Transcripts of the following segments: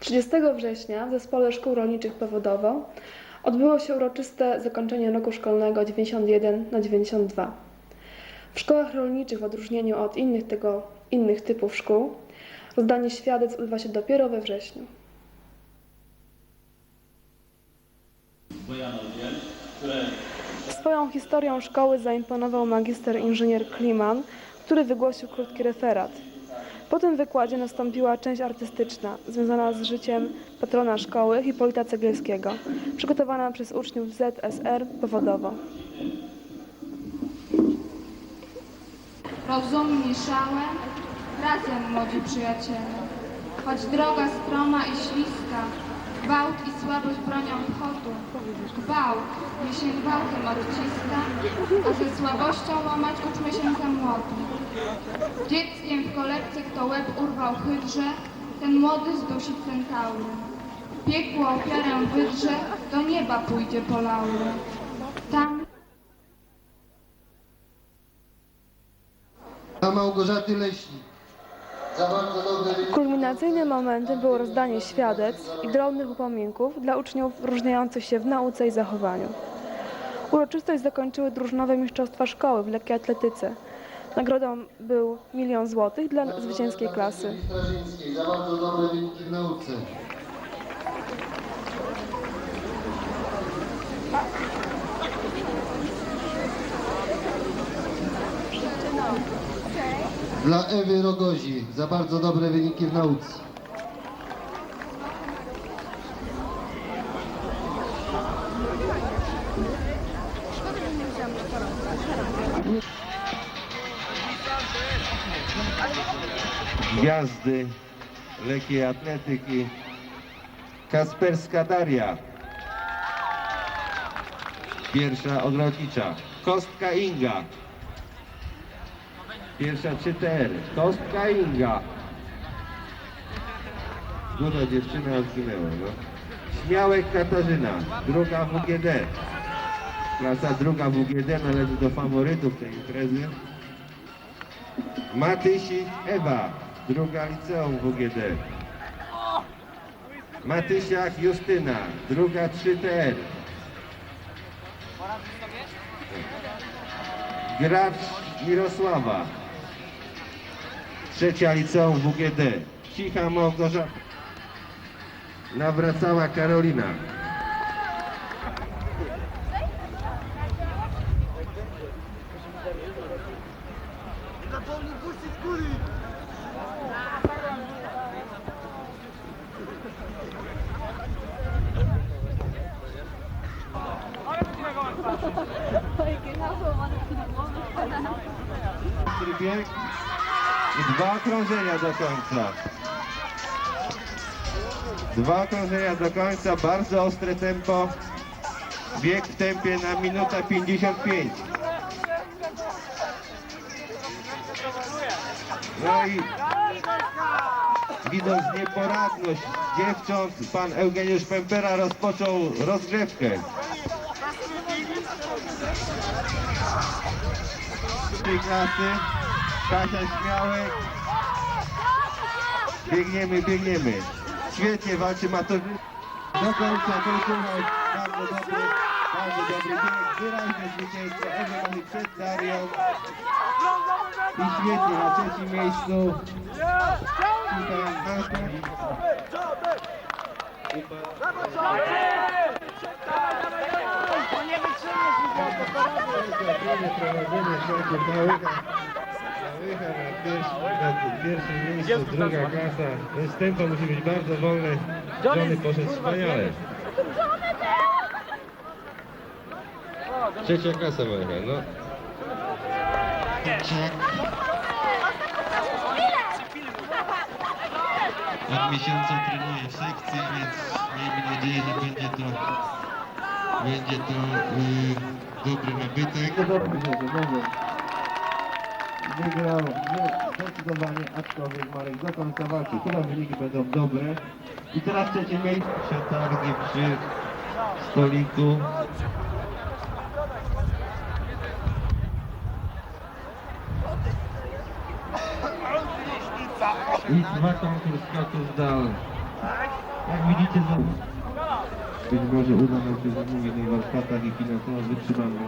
30 września w Zespole Szkół Rolniczych Powodowo odbyło się uroczyste zakończenie roku szkolnego 91 na 92. W szkołach rolniczych w odróżnieniu od innych, tego, innych typów szkół rozdanie świadectw odbywa się dopiero we wrześniu. Swoją historią szkoły zaimponował magister inżynier Kliman, który wygłosił krótki referat. Po tym wykładzie nastąpiła część artystyczna, związana z życiem patrona szkoły Hipolita Cegielskiego, przygotowana przez uczniów ZSR powodowo. Rozumni szałem, razem młodzi przyjaciele. Choć droga stroma i śliska, gwałt i słabość bronią wchodu. Gwałt, nie się gwałtem odciska, a ze słabością łamać uczmy się za młody. Dzieckiem w kolebce kto łeb urwał hydrze, ten młody zdusi centaury. Piekło ofiarę wydrze, do nieba pójdzie po laury. Tam Dla Małgorzaty Leśnik. Kulminacyjnym momentem było rozdanie świadectw i drobnych upominków dla uczniów różniących się w nauce i zachowaniu. Uroczystość zakończyły drużynowe mistrzostwa szkoły w lekkiej atletyce. Nagrodą był milion złotych dla zwycięskiej klasy. Za bardzo dobre wyniki w nauce. Dla Ewy Rogozi. Za bardzo dobre wyniki w nauce. Gwiazdy lekkiej atletyki Kasperska Daria pierwsza ogrodnicza Kostka Inga. Pierwsza 3TR Kostka Inga. Duża dziewczyna odginęła no. Śmiałek Katarzyna. Druga WGD klasa druga WGD należy do faworytów tej imprezy Matysik Ewa, druga liceum WGD. Matysiak Justyna, druga 3TR. Gracz Mirosława, trzecia liceum WGD. Cicha Małgorzata. Nawracała Karolina. I dwa okrążenia do końca. Dwa okrążenia do końca, bardzo ostre tempo. Bieg w tempie na minutę 55. No i widząc nieporadność dziewcząt, pan Eugeniusz Pempera rozpoczął rozgrzewkę. tej klasy. Kasia Śmiałek. Biegniemy, biegniemy. Świetnie walczy Matorzy. Do końca końcówek. Bardzo dobry, bardzo dobry bieg. Wyraźne zwycięstwo Ewy przed Darią. I świetnie na trzecim miejscu. Tutaj Anka. Prowadzenie szlakiem na łycha. Na łycha na pierwszym, miejscu, druga klasa. Więc tempo musi być bardzo wolne. Johnny poszedł wspaniale. Trzecia klasa łycha, no. Od miesiąca trenuję w sekcji, więc miejmy nadzieję, że będzie to, będzie to y, dobry nabytek. Że może wygrał zdecydowanie, aczkolwiek Marek do końca walki. Teraz wyniki będą dobre. I teraz trzecie miejsce. Przetargi przy stoliku. I Litwa konkurs skoków dalej. Jak widzicie, za... być może uda nam się zamówić na warsztatach i finansowo wytrzymamy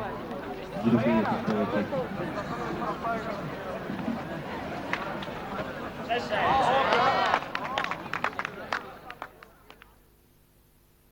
zrobienie tych poleceń. Cześć!